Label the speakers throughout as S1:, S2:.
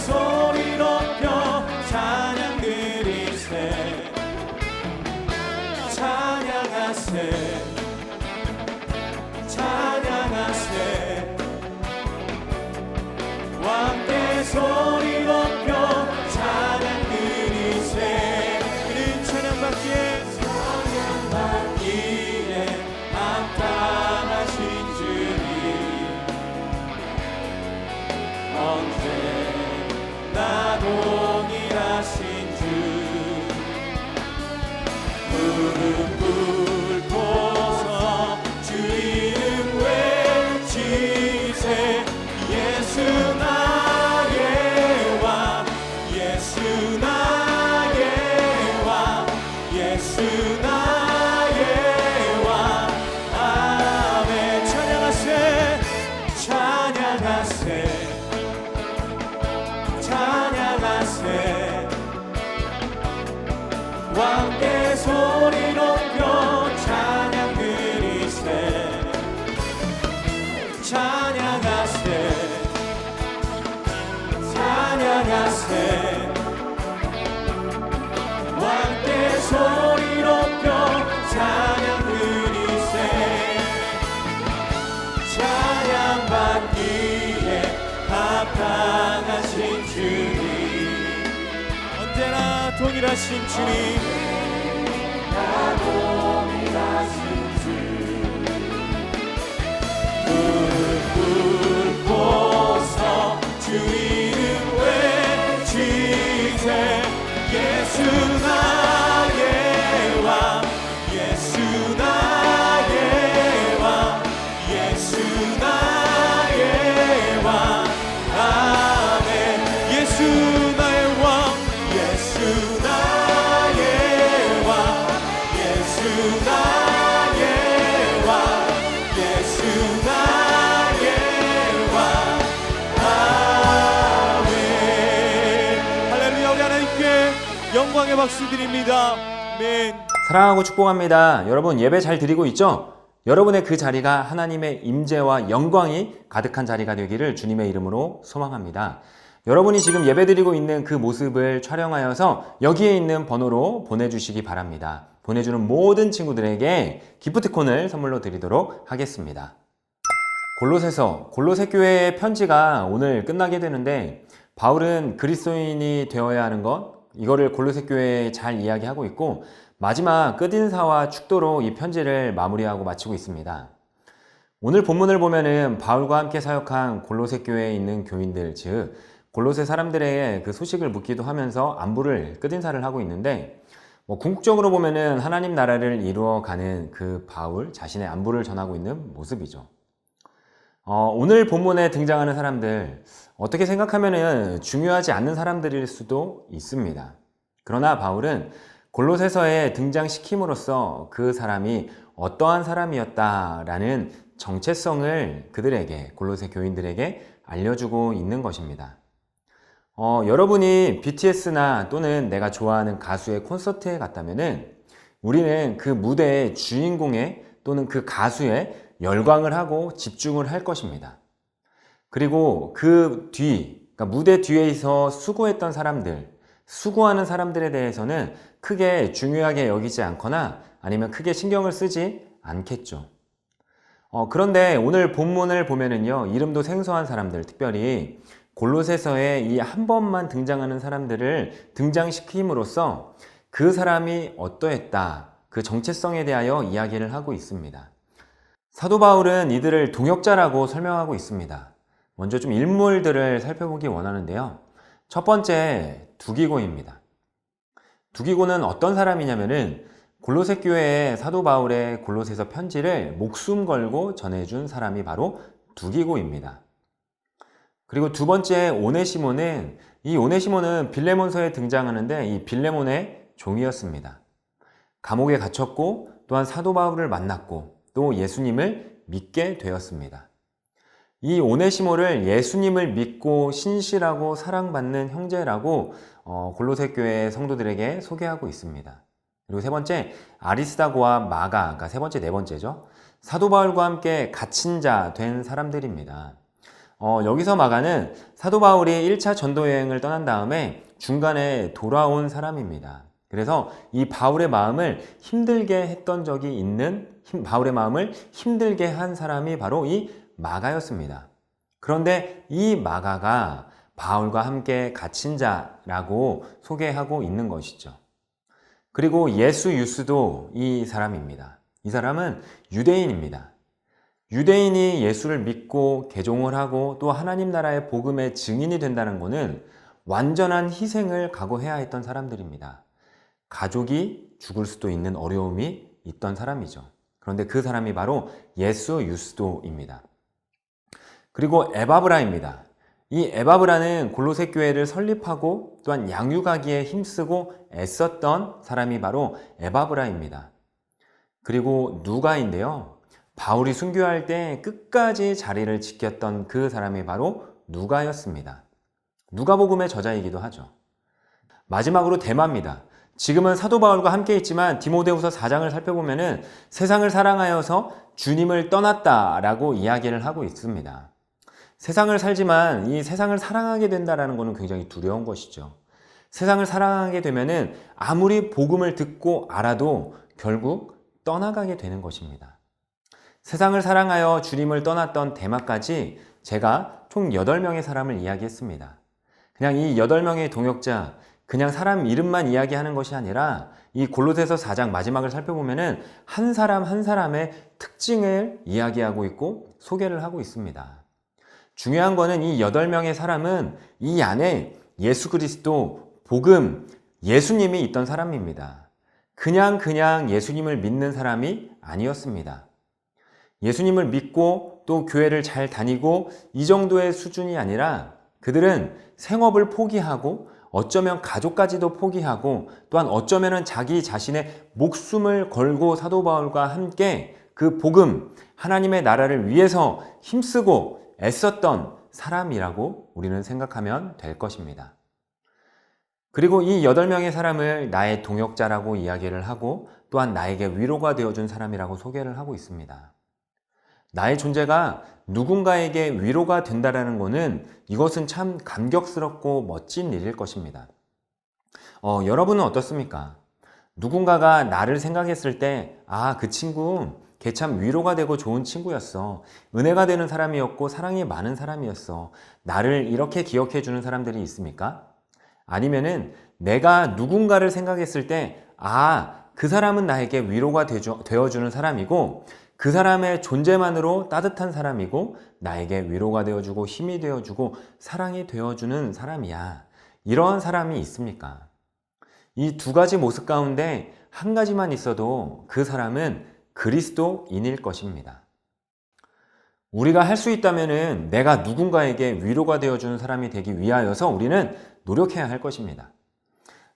S1: 소리 높여 찬양 드리세. 찬양하세 왕께 소리 높여 찬양 드리세. 찬양하세. 찬양하세. 왕께 소리 높여 찬양 드리세. 찬양 받기에 합당하신 주님. 언제나 동일하신 주님 주 이름 외치세 예수 영광의 박수 드립니다 아멘
S2: 사랑하고 축복합니다. 여러분 예배 잘 드리고 있죠? 여러분의 그 자리가 하나님의 임재와 영광이 가득한 자리가 되기를 주님의 이름으로 소망합니다. 여러분이 지금 예배 드리고 있는 그 모습을 촬영하여서 여기에 있는 번호로 보내주시기 바랍니다. 보내주는 모든 친구들에게 기프트콘을 선물로 드리도록 하겠습니다. 골로새서 골로새 교회의 편지가 오늘 끝나게 되는데 바울은 그리스도인이 되어야 하는 것 이거를 골로새 교회에 잘 이야기하고 있고 마지막 끝인사와 축도로 이 편지를 마무리하고 마치고 있습니다. 오늘 본문을 보면은 바울과 함께 사역한 골로새 교회에 있는 교인들 즉 골로새 사람들의 그 소식을 묻기도 하면서 안부를 끝인사를 하고 있는데 뭐 궁극적으로 보면은 하나님 나라를 이루어가는 그 바울 자신의 안부를 전하고 있는 모습이죠. 어, 오늘 본문에 등장하는 사람들 어떻게 생각하면은 중요하지 않는 사람들일 수도 있습니다. 그러나 바울은 골로새서에 등장시킴으로써 그 사람이 어떠한 사람이었다라는 정체성을 그들에게 골로새 교인들에게 알려주고 있는 것입니다. 어, 여러분이 BTS나 또는 내가 좋아하는 가수의 콘서트에 갔다면은 우리는 그 무대의 주인공의 또는 그 가수의 열광을 하고 집중을 할 것입니다. 그리고 그 뒤, 그러니까 무대 뒤에서 수고했던 사람들, 수고하는 사람들에 대해서는 크게 중요하게 여기지 않거나 아니면 크게 신경을 쓰지 않겠죠. 어, 그런데 오늘 본문을 보면은요, 이름도 생소한 사람들, 특별히 골로새서에 이 한 번만 등장하는 사람들을 등장시킴으로써 그 사람이 어떠했다, 그 정체성에 대하여 이야기를 하고 있습니다. 사도 바울은 이들을 동역자라고 설명하고 있습니다. 먼저 좀 인물들을 살펴보기 원하는데요. 첫 번째, 두기고입니다. 두기고는 어떤 사람이냐면은 골로새 교회에 사도 바울의 골로새서 편지를 목숨 걸고 전해준 사람이 바로 두기고입니다. 그리고 두 번째 오네시모는 이 오네시모는 빌레몬서에 등장하는데 이 빌레몬의 종이었습니다. 감옥에 갇혔고 또한 사도 바울을 만났고 또 예수님을 믿게 되었습니다. 이 오네시모를 예수님을 믿고 신실하고 사랑받는 형제라고 어, 골로새 교회 성도들에게 소개하고 있습니다. 그리고 세 번째 아리스다고와 마가, 그러니까 세 번째 네 번째죠. 사도 바울과 함께 갇힌 자 된 사람들입니다. 어, 여기서 마가는 사도 바울이 1차 전도 여행을 떠난 다음에 중간에 돌아온 사람입니다. 그래서 이 바울의 마음을 힘들게 했던 적이 있는 힘- 바울의 마음을 힘들게 한 사람이 바로 이 마가였습니다. 그런데 이 마가가 바울과 함께 갇힌 자라고 소개하고 있는 것이죠. 그리고 예수 유스도 이 사람입니다. 이 사람은 유대인입니다. 유대인이 예수를 믿고 개종을 하고 또 하나님 나라의 복음의 증인이 된다는 것은 완전한 희생을 각오해야 했던 사람들입니다. 가족이 죽을 수도 있는 어려움이 있던 사람이죠. 그런데 그 사람이 바로 예수 유스도입니다. 그리고 에바브라입니다. 이 에바브라는 골로새 교회를 설립하고 또한 양육하기에 힘쓰고 애썼던 사람이 바로 에바브라입니다. 그리고 누가인데요. 바울이 순교할 때 끝까지 자리를 지켰던 그 사람이 바로 누가였습니다. 누가복음의 저자이기도 하죠. 마지막으로 대마입니다. 지금은 사도 바울과 함께 있지만 디모데후서 4장을 살펴보면은 세상을 사랑하여서 주님을 떠났다라고 이야기를 하고 있습니다. 세상을 살지만 이 세상을 사랑하게 된다라는 것은 굉장히 두려운 것이죠. 세상을 사랑하게 되면은 아무리 복음을 듣고 알아도 결국 떠나가게 되는 것입니다. 세상을 사랑하여 주님을 떠났던 대마까지 제가 총 8명의 사람을 이야기했습니다. 그냥 이 8명의 동역자, 그냥 사람 이름만 이야기하는 것이 아니라 이 골로새서 4장 마지막을 살펴보면은 한 사람 한 사람의 특징을 이야기하고 있고 소개를 하고 있습니다. 중요한 거는 이 8명의 사람은 이 안에 예수 그리스도, 복음, 예수님이 있던 사람입니다. 그냥 그냥 예수님을 믿는 사람이 아니었습니다. 예수님을 믿고 또 교회를 잘 다니고 이 정도의 수준이 아니라 그들은 생업을 포기하고 어쩌면 가족까지도 포기하고 또한 어쩌면 자기 자신의 목숨을 걸고 사도 바울과 함께 그 복음, 하나님의 나라를 위해서 힘쓰고 애썼던 사람이라고 우리는 생각하면 될 것입니다. 그리고 이 여덟 명의 사람을 나의 동역자라고 이야기를 하고 또한 나에게 위로가 되어준 사람이라고 소개를 하고 있습니다. 나의 존재가 누군가에게 위로가 된다라는 것은 이것은 참 감격스럽고 멋진 일일 것입니다. 어, 여러분은 어떻습니까? 누군가가 나를 생각했을 때, 아, 그 친구, 걔 참 위로가 되고 좋은 친구였어. 은혜가 되는 사람이었고, 사랑이 많은 사람이었어. 나를 이렇게 기억해 주는 사람들이 있습니까? 아니면은 내가 누군가를 생각했을 때, 아, 그 사람은 나에게 위로가 되어 주는 사람이고, 그 사람의 존재만으로 따뜻한 사람이고, 나에게 위로가 되어주고, 힘이 되어주고, 사랑이 되어주는 사람이야. 이런 사람이 있습니까? 이 두 가지 모습 가운데 한 가지만 있어도 그 사람은 그리스도인일 것입니다. 우리가 할 수 있다면은 내가 누군가에게 위로가 되어주는 사람이 되기 위하여서 우리는 노력해야 할 것입니다.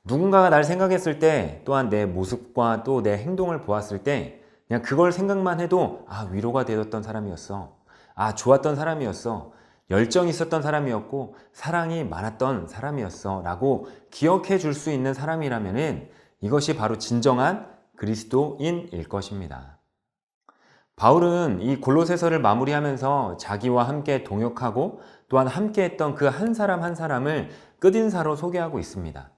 S2: 누군가가 날 생각했을 때 또한 내 모습과 또 내 행동을 보았을 때 그냥 그걸 생각만 해도 아 위로가 되었던 사람이었어. 아 좋았던 사람이었어. 열정이 있었던 사람이었고 사랑이 많았던 사람이었어. 라고 기억해 줄 수 있는 사람이라면은 이것이 바로 진정한 그리스도인일 것입니다. 바울은 이 골로새서를 마무리하면서 자기와 함께 동역하고 또한 함께 했던 그 한 사람 한 사람을 끝인사로 소개하고 있습니다.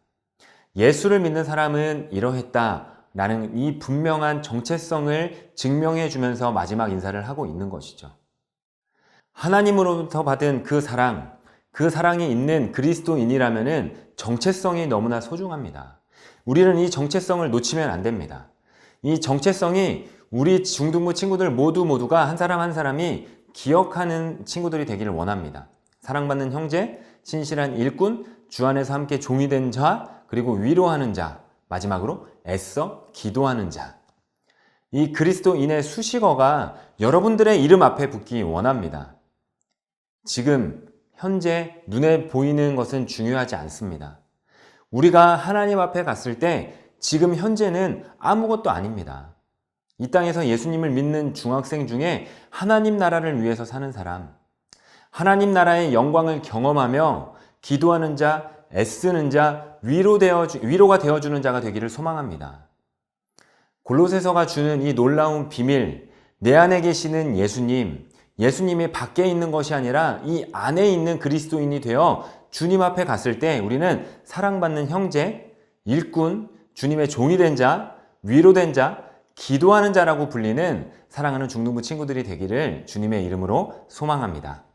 S2: 예수를 믿는 사람은 이러했다. 라는 이 분명한 정체성을 증명해 주면서 마지막 인사를 하고 있는 것이죠. 하나님으로부터 받은 그 사랑, 그 사랑이 있는 그리스도인이라면 정체성이 너무나 소중합니다. 우리는 이 정체성을 놓치면 안 됩니다. 이 정체성이 우리 중등부 친구들 모두 모두가 한 사람 한 사람이 기억하는 친구들이 되기를 원합니다. 사랑받는 형제, 신실한 일꾼, 주 안에서 함께 종이 된 자, 그리고 위로하는 자, 마지막으로 애써 기도하는 자. 이 그리스도인의 수식어가 여러분들의 이름 앞에 붙기 원합니다. 지금 현재 눈에 보이는 것은 중요하지 않습니다. 우리가 하나님 앞에 갔을 때 지금 현재는 아무것도 아닙니다. 이 땅에서 예수님을 믿는 중학생 중에 하나님 나라를 위해서 사는 사람, 하나님 나라의 영광을 경험하며 기도하는 자, 애쓰는 자, 위로 되어, 위로가 되어 주는 자가 되기를 소망합니다. 골로새서가 주는 이 놀라운 비밀, 내 안에 계시는 예수님, 예수님이 밖에 있는 것이 아니라 이 안에 있는 그리스도인이 되어 주님 앞에 갔을 때 우리는 사랑받는 형제, 일꾼, 주님의 종이 된 자, 위로된 자, 기도하는 자라고 불리는 사랑하는 중등부 친구들이 되기를 주님의 이름으로 소망합니다.